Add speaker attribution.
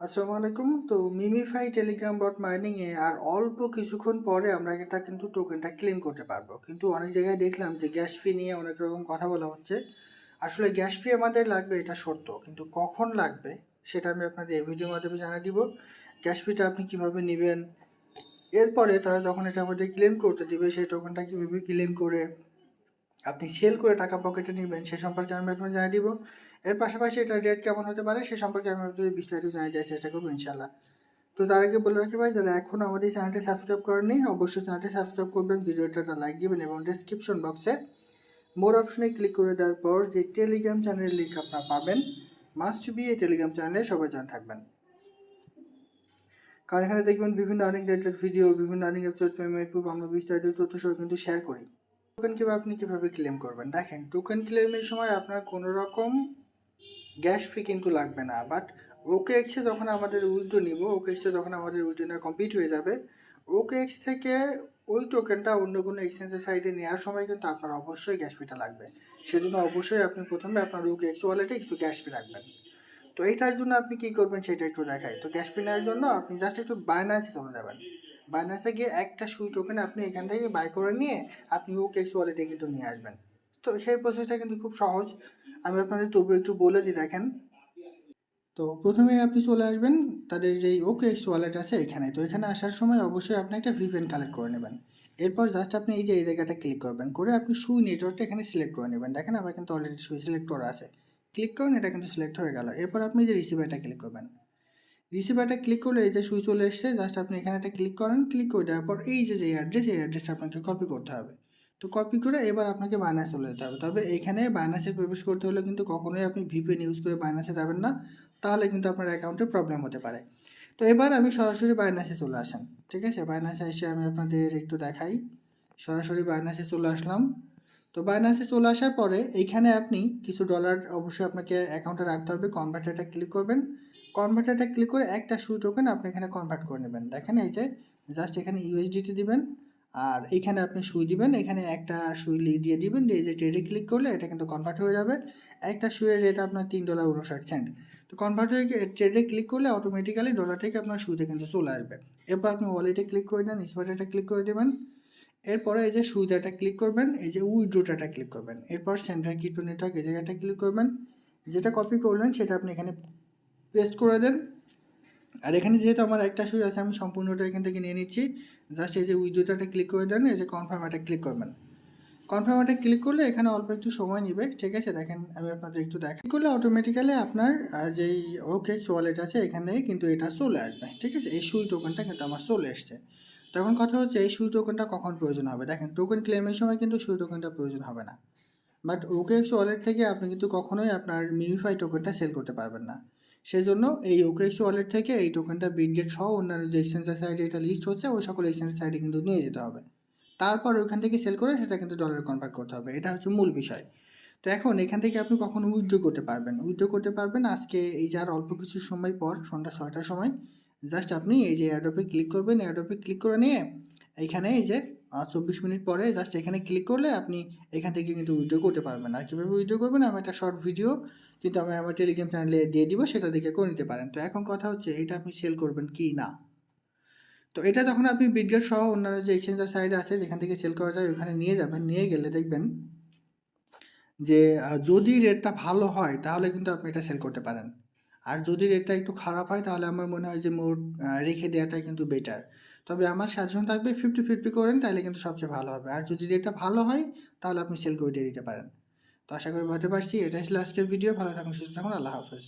Speaker 1: আসসালামু আলাইকুম। তো মিমিফাই টেলিগ্রাম বট মাইনিং এ আর অল্প কিছুক্ষণ পরে আমরা এটা কিন্তু টোকেনটা ক্লেম করতে পারব। কিন্তু অনেক জায়গায় দেখলাম যে গ্যাস ফি নিয়ে অনেক রকম কথা বলা হচ্ছে। আসলে গ্যাস ফি আমাদের লাগবে, এটা সত্য। কিন্তু কখন লাগবে, সেটা আমি আপনাদের এই ভিডিওর মাধ্যমে জানিয়ে দিব। গ্যাস ফিটা আপনি কীভাবে নেবেন? এরপরে তারা যখন এটা আমাদের ক্লেম করতে দিবে, সেই টোকেনটা কীভাবে ক্লেম করে আপনি সেল করে টাকা পকেটে নেবেন, সে সম্পর্কে আমি আপনাকে জানিয়ে দিব। এর পাশাপাশি এটা রেট কেমন হতে পারে, সে সম্পর্কে আমি আপনাদের বিস্তারিত জানিয়ে দেওয়ার চেষ্টা করব ইনশাল্লাহ তো তার আগে বলে রাখি ভাই, যারা এখনও আমাদের এই চ্যানেলটি সাবস্ক্রাইব করেননি, অবশ্যই চ্যানেলটি সাবস্ক্রাইব করবেন, ভিডিওটা লাইক দিবেন এবং ডিসক্রিপশন বক্সে মোর অপশনে ক্লিক করে দেওয়ার পর যে টেলিগ্রাম চ্যানেলের লিঙ্ক আপনারা পাবেন মাস্ট বি এই টেলিগ্রাম চ্যানেলে সবাই জান থাকবেন। কারণ এখানে দেখবেন বিভিন্ন আর্নিং রিলেটেড ভিডিও বিভিন্ন আর্নিং ওয়েবসাইট পেমেন্ট প্রুফ আমরা বিস্তারিত তথ্য সহ কিন্তু শেয়ার করি। টোকেন কীভাবে আপনি কীভাবে ক্লেম করবেন? দেখেন টোকেন ক্লেমের সময় আপনার কোনো রকম গ্যাস ফি কিন্তু লাগবে না বাট ওকে এক্সে যখন আমাদের উইথড্র নিব ওকে এক্সে যখন আমাদের উইথড্রটা কমপ্লিট হয়ে যাবে ওকে এক্স থেকে ওই টোকেনটা অন্য কোনো এক্সচেঞ্জের সাইডে নেওয়ার সময় কিন্তু আপনার অবশ্যই গ্যাস ফিটা লাগবে। সেজন্য অবশ্যই আপনি প্রথমে আপনার ওকে এক্স ওয়ালেটে একটু গ্যাস ফি রাখবেন। তো এইটার জন্য আপনি কী করবেন সেটা একটু দেখাই। তো গ্যাস ফি নেওয়ার জন্য আপনি জাস্ট একটু বাইনান্সে চলে যাবেন। বাইনান্সে গিয়ে একটা সুই টোকেন আপনি এখান থেকে বাই করে নিয়ে আপনি ওকে এক্স ওয়ালেটে কিন্তু নিয়ে আসবেন। তো সেই প্রসেসটা কিন্তু খুব সহজ। আমি আপনাদের তবু একটু বলে দিই, দেখেন। তো প্রথমে আপনি চলে আসবেন, তাদের যেই ওকে এক্স ওয়ালেট আছে এখানে। তো এখানে আসার সময় অবশ্যই আপনি একটা ভিপিএন কালেক্ট করে নেবেন। এরপর জাস্ট আপনি এই যে এই জায়গাটা ক্লিক করবেন, করে আপনি সুই নেটওয়ার্কটা এখানে সিলেক্ট করে নেবেন। দেখেন আমার কিন্তু অলরেডি সুই সিলেক্ট করা আছে। ক্লিক করুন, এটা কিন্তু সিলেক্ট হয়ে গেল। এরপর আপনি যে রিসিভারটা ক্লিক করবেন রিসিভারটা ক্লিক করলে এই যে সুই চলে এসছে জাস্ট আপনি এখানে একটা ক্লিক করেন ক্লিক করে দেওয়ার পর এই যে যে অ্যাড্রেস এই অ্যাড্রেসটা আপনাকে কপি করতে হবে। তো কপি করে এবার আপনাকে বাইনাসে চলে যেতে হবে। তবে এখানে বাইনাসে প্রবেশ করতে হলে কিন্তু কখনোই আপনি ভিপিএন ইউজ করে বাইনাসে যাবেন না, তাহলে কিন্তু আপনার অ্যাকাউন্টে প্রবলেম হতে পারে। তো এবার আমি সরাসরি বাইনাসে চলে আসেন ঠিক আছে? বাইনাসে এসে আমি আপনাদের একটু দেখাই। সরাসরি বাইনাসে চলে আসলাম। তো বাইনাসে চলে আসার পরে এইখানে আপনি কিছু ডলার অবশ্যই আপনাকে অ্যাকাউন্টে রাখতে হবে। কনভার্টারটা ক্লিক করবেন। কনভার্টারটা ক্লিক করে একটা সুই টোকেন আপনি এখানে কনভার্ট করে নেবেন। দেখেন এই যে জাস্ট এখানে ইউএসডিটি দিবেন, আর এখানে আপনি সুই দিবেন, এখানে একটা সুই দিয়ে দিবেন, দিয়ে যে ট্রেডে ক্লিক করলে এটা কিন্তু কনভার্ট হয়ে যাবে। একটা সুইয়ের রেট আপনার তিন ডলার উনষাট সেন্ট তো কনভার্ট হয়ে ট্রেডে ক্লিক করলে অটোমেটিক্যালি ডলার থেকে আপনার সুইতে কিন্তু চলে আসবে। এরপর আপনি ওয়ালেটে ক্লিক করে দেন স্পটেটা ক্লিক করে দেবেন। এরপরে এই যে সুইদাটা ক্লিক করবেন, এই যে উইড্রোটাটা ক্লিক করবেন। এরপর সেন্ট্রাল কিটো নেটওয়ার্ক এই জায়গাটা ক্লিক করবেন। যেটা কপি করলেন, সেটা আপনি এখানে পেস্ট করে দেন। আর এখানে যেহেতু আমার একটা সুই আছে, আমি সম্পূর্ণটা এখান থেকে নিয়ে নিচ্ছি। জাস্ট এই যে উইড্রোটাটা ক্লিক করে দেন, এই যে কনফার্ম এটা ক্লিক করবেন। কনফার্ম এটা ক্লিক করলে এখানে অল্প একটু সময় নেবে, ঠিক আছে? দেখেন, আমি আপনাদের একটু দেখাই। করলে অটোমেটিক্যালি আপনার যেই ওকে ওয়ালেট আছে, এখানে কিন্তু এটা চলে আসবে, ঠিক আছে? এই সুই টোকেনটা কিন্তু আমার চলে এসছে। তখন কথা হচ্ছে, এই সুই টোকেনটা কখন প্রয়োজন হবে? দেখেন টোকেন ক্লেমের সময় কিন্তু সুই টোকেনটা প্রয়োজন হবে না। বাট ওকেএক্স ওয়ালেট থেকে আপনি কিন্তু কখনোই আপনার মিমিফাই টোকেনটা সেল করতে পারবেন না। সেই জন্য এই ওকেএক্স ওয়ালেট থেকে এই টোকেনটা বিটগেট সহ অন্যান্য যে এক্সচেঞ্জের সাইডে এটা লিস্ট হচ্ছে, ওই সকল এক্সচেঞ্জের সাইডে কিন্তু নিয়ে যেতে হবে। তারপর ওইখান থেকে সেল করে সেটা কিন্তু ডলারে কনভার্ট করতে হবে। এটা হচ্ছে মূল বিষয়। তো এখন এখান থেকে আপনি কখনো উইথড্র করতে পারবেন উইথড্র করতে পারবেন আজকে এই যার অল্প কিছু সময় পর, সন্ধ্যা ছয়টার সময় জাস্ট আপনি এই যে অ্যাডোপে ক্লিক করবেন। অ্যাডোপে ক্লিক করে নিয়ে এইখানে এই যে চব্বিশ মিনিট পরে জাস্ট এখানে ক্লিক করলে আপনি এখান থেকে কিন্তু উইড্রো করতে পারবেন। আর কীভাবে উইড্রো করবেন? আমি একটা শর্ট ভিডিও কিন্তু আমি আমার টেলিগ্রাম চ্যানেলে দিয়ে দিব, সেটা দেখে করে নিতে পারেন। তো এখন কথা হচ্ছে, এটা আপনি সেল করবেন কি না? তো এটা যখন আপনি বিডগেট সহ অন্যান্য যে এক্সচেঞ্জার সাইড আছে, যেখান থেকে সেল করা যায়, ওখানে নিয়ে যাবেন। নিয়ে গেলে দেখবেন যে যদি রেটটা ভালো হয়, তাহলে কিন্তু আপনি এটা সেল করতে পারেন। আর যদি রেটটা একটু খারাপ হয়, তাহলে আমার মনে হয় যে মোট রেখে দেওয়াটাই কিন্তু বেটার তবে আমার সাজেশন থাকবে ফিফটি ফিফটি করেন তাহলে কিন্তু সবচেয়ে ভালো হবে। আর যদি রেটটা ভালো হয়, তাহলে আপনি সেল করে দিয়ে দিতে পারেন। তো আশা করি বুঝতে পারছি এটা ছিল আজকের ভিডিও ভালো থাকুন, সুস্থ থাকুন, আল্লাহ হাফেজ।